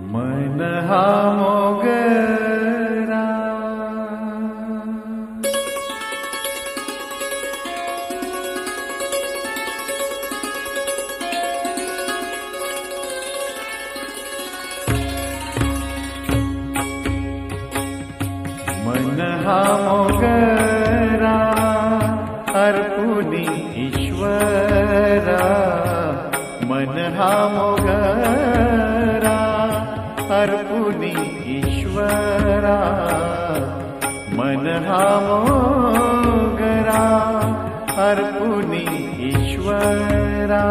منها مغرى منها مغرى أرقني إشورا منها مغرى मोगरा अर्पुनी ईश्वरा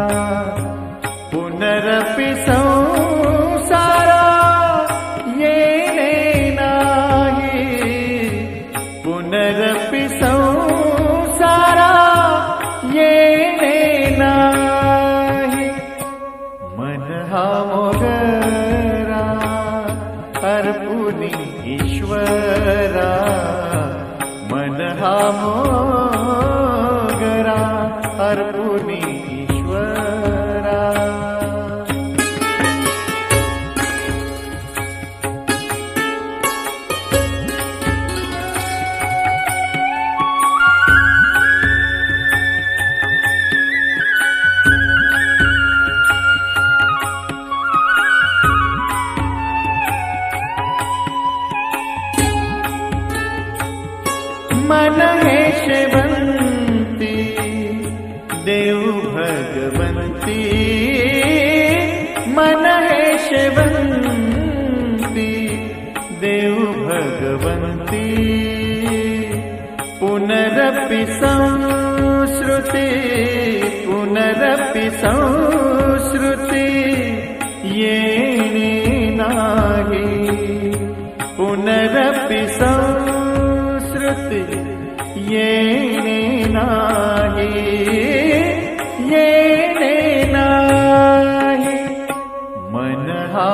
पुनरपि संसारा येने नाही पुनरपि संसारा येने नाही मन हा मोगरा अर्पुनी ईश्वरा మనహామో भवति पुनरपि संश्रुति पुनरपि संश्रुति ये पुनरपि संश्रुति ये नागे येन मनहा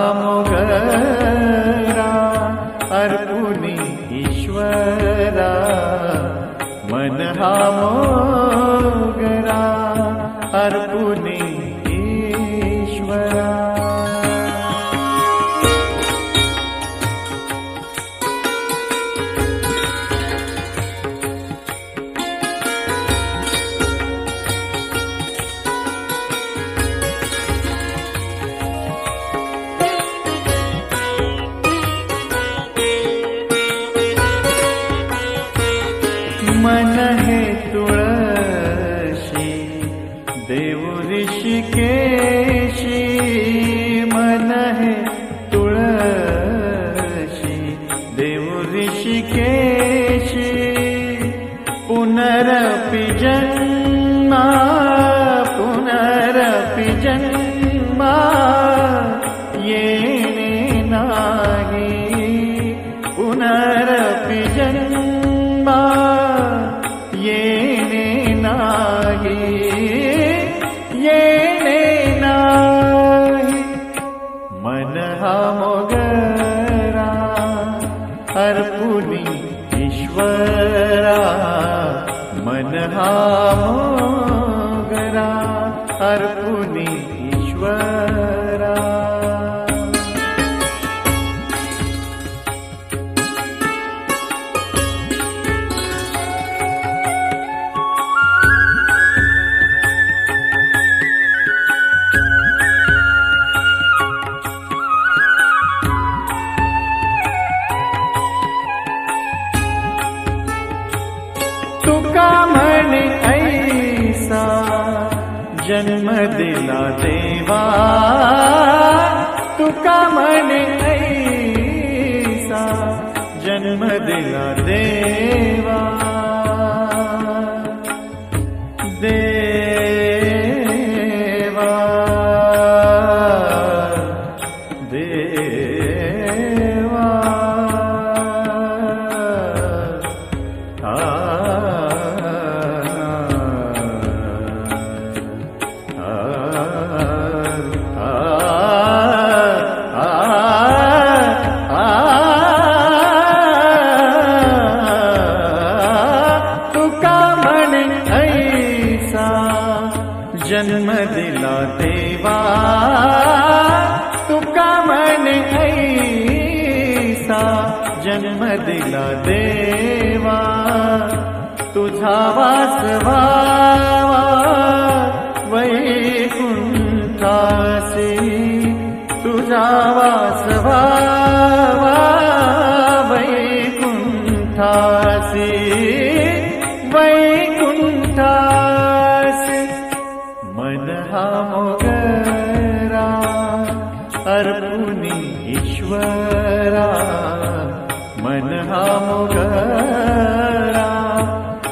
हर ईश्वरा मन हा दिला देवा तुका मने ऐसा जन्म दिला देवा देवा देवा देवा तुका मन ऐसा जन्म दिला देवा तुझा वासवा ईश्वरा मनहागरा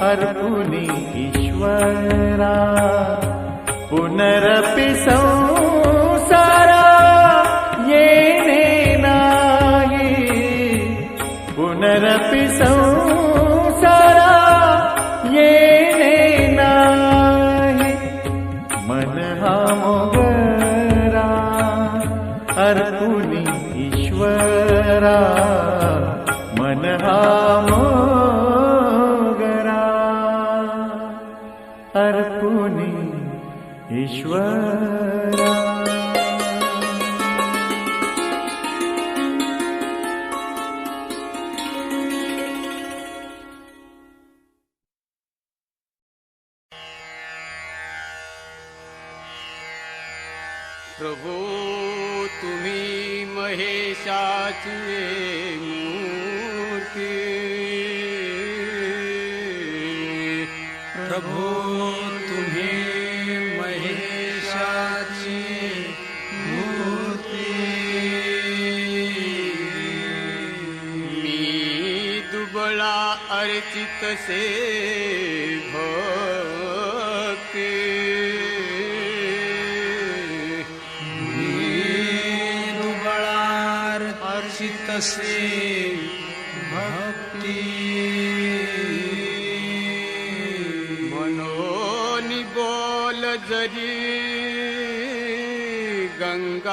अरुणि ईश्वरा पुनरपि सौ सारा ये नागे पुनरपि अरपुनि इश्वारा प्रभो तुम्ही महेशाच्वे मूर्खे अर्चित से भक्ति अर्चित से भक्ति मनोनि बोल जरी गंगावती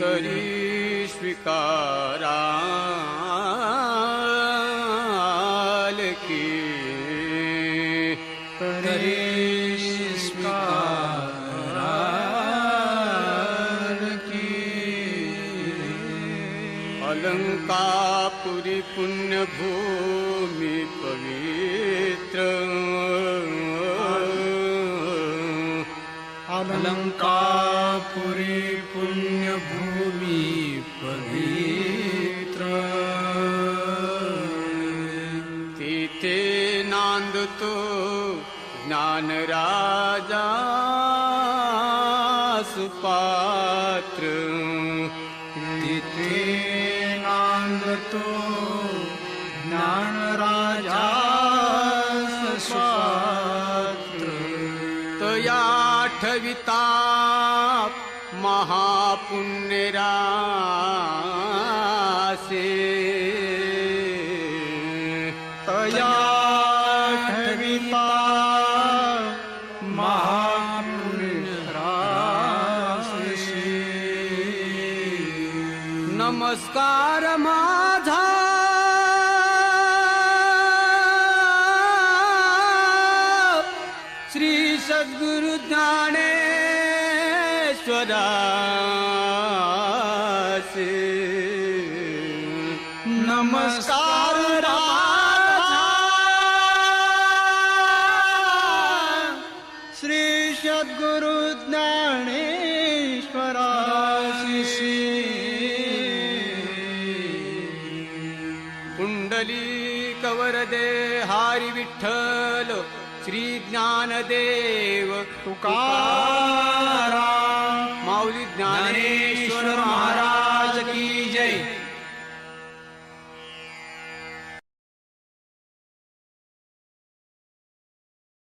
तरी स्वीकाराल की तरी स्वीकारा की अलंकारुरी पुण्यभूमी पवित्र अलङ्का पुण्यभूमि पवित्र तथे नान्दतो ज्ञानराजा सुपात्र तथे नान्दतो ज्ञानराजा त्वया विता महापुणरा तया धविता महापुणराश नमस्कार मा नमस्कार श्री सद्गुरु कुंडली कवर कवरदे हारी विठ्ठल श्री ज्ञानदेव तुकारा माऊली ज्ञानेश्वर महाराज